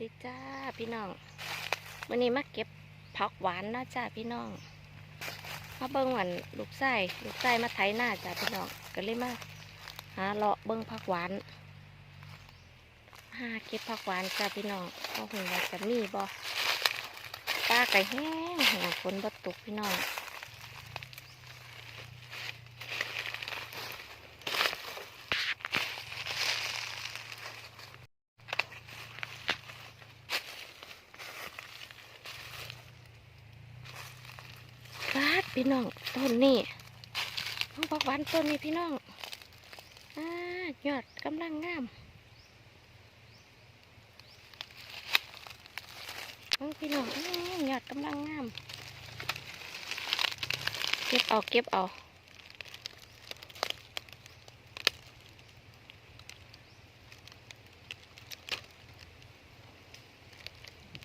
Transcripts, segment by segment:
ดีจ้าพี่น้องวันนี้มาเก็บผักหวานนะจ้าพี่น้องมาเบิ้งหวันลูกไส้ลูกไส้มาไถหน้าจ้าพี่น้องก็เลยมาหาเลาะเบิ้งผักหวานหาเก็บผักหวานจ้าพี่น้องก็หุ่นว่าจะมีบ่ป้าไก่แห้งแห้งฝนบ่ตกพี่น้อง พี่น้องต้นนี่ต้นผักหวานต้นนี้พี่น้องอยอดกำลังงามเบิ่งพี่น้องอยอดกำลังงาม เก็บเอาเก็บเอา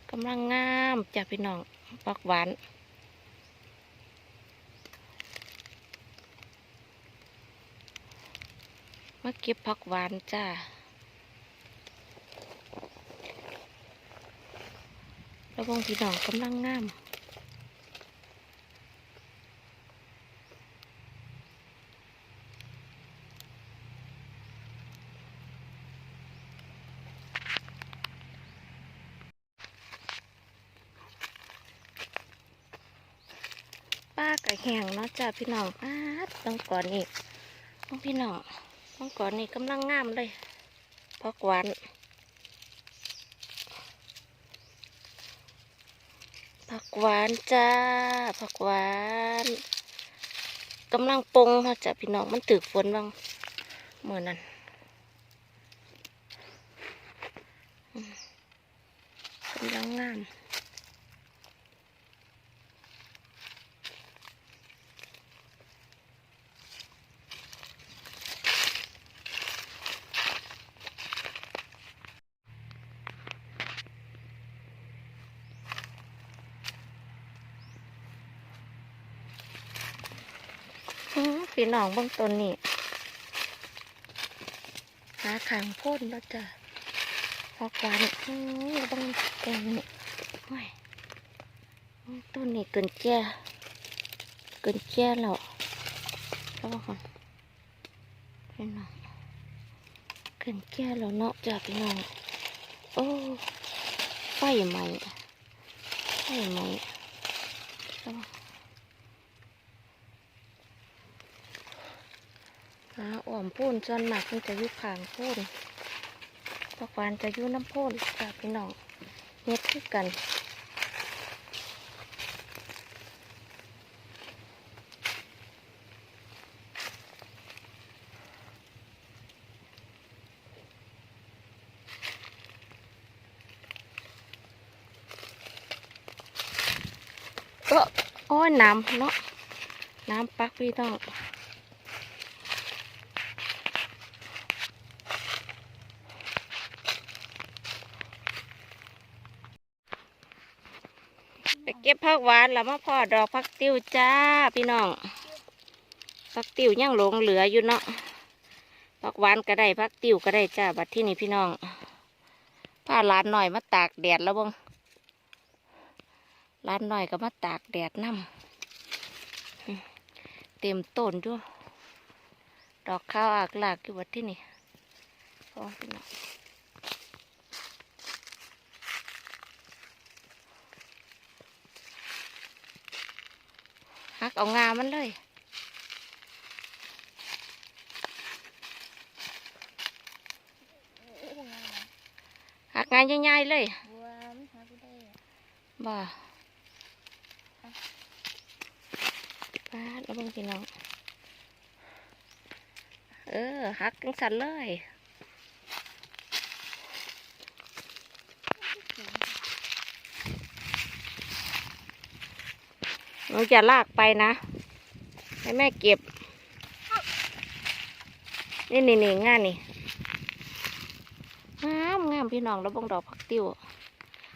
กำลังงามจ้ะพี่น้องผักหวาน มาเก็บผักหวานจ้าแล้วงพี่น้องกำลังงามป้าไก่แหงเนาะจ้าพี่น้องป้าต้องก่อนนี่ต้องพี่น้อง ต้องก่อนนี่กำลังงามเลยผักหวานผักหวานจ้าผักหวานกำลังปงเนาจะพี่น้องมันตึกฝนบ้างเมื่อนั้นกำลังงามอื้อ พี่น้องเบางต้นนี่หาขางพ่นแล้วจ้ะผักวานอื้อบางต้นนี่โอ้ยต้นนี่เกินแก่เกินแก่แล้วแล้วว่าคนพี่น้องเกินแก่แล้วเนาะจ้ะพี่น้องโอ้ไฟไหมไฟไหม้แล้วว่า หาอ่อม พูนส่วนมากมันจะอยู่ขางพูนผักหวานจะอยู่น้ำพูนจ้าพี่น้องเฮ็ดคือกันก็โอ้ยน้ำเนาะน้ำปักพี่น้อง เก็บผักหวานแล้วมาพอดอกผักติ้วจ้าพี่น้องผักติ้วยังหลงเหลืออยู่เนาะผักหวานก็ได้ผักติ้วก็ได้จ้าบัดที่นี่พี่น้องผ้าร้านหน่อยมาตากแดดแล้วบ้งร้านหน่อยก็มาตากแดดน้ำเต็มต้นด้วยดอกข้าวอากลากอยู่บัดที่นี่พอพี่น้อง หักเอางามันเลยหักงานใหญ่ๆเลยบัวมันหากูได้อะบ่าป้าดแล้วเบิ่งพี่น้องเออหักจังสันเลย หนูจะลากไปนะ ให้แม่เก็บ นี่นี่นี่งานนี่งามงามพี่น้องแล้วบงดอกพักติ้ว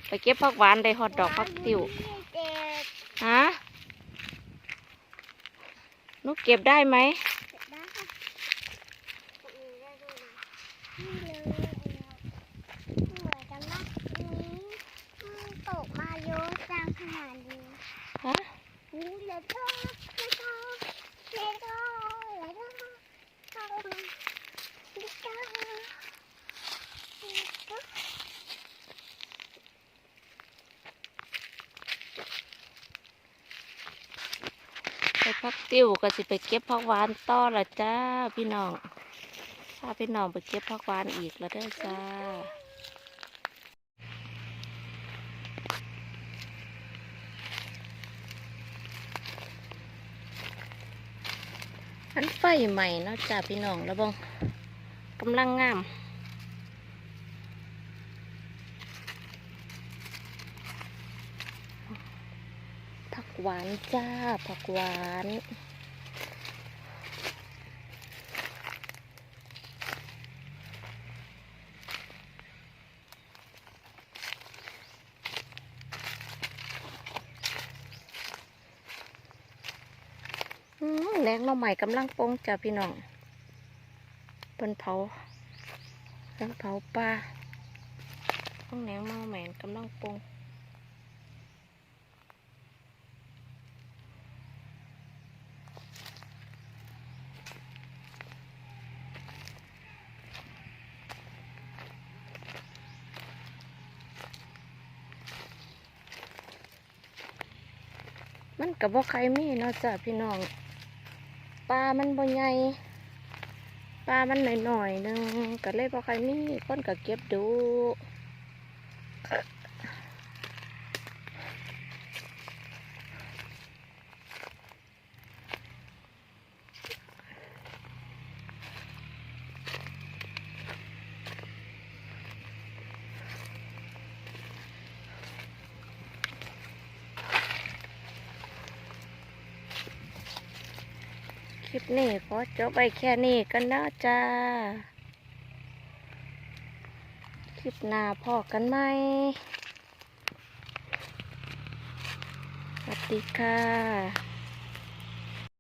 ไปเก็บพักหวานได้หอดดอกพักติ้วฮะนกเก็บได้ไหม ได้ค่ะนี่ได้ด้วยนะนี่เลยเหมือนกันนะนี่ หารดี ฮะ นี่เลโก้เลโก้เลโก้เลโก้เข้ามาเลโก้เลโก้ ไปพักติ้วก็สิไปเก็บผักหวานต่อละจ้า พี่น้องพาพี่น้องไปเก็บผักหวานอีกแล้วเด้อจ้า อันไฟใหม่เนาะจ้าพี่น้องแล้วเบงกำลังงามผักหวานจ้าผักหวาน อืม แรงเราใหม่กำลังปงจ้าพี่น้องเป็นเผาเรื่องเผาปลาต้องแหนงเมาแหมนกำลังปงมันกับบ่าใครมีเนาะจ้ะพี่น้อง ปลามันบ่ใหญ่ปลามันหน่อยๆหนึงก็เลยบ่ใครมีคนก็เก็บดู ลิปนี้ขอจบไปแค่นี้กันนะจ้า คลิปหน้าพอกันไหมสวัสดีค่ะ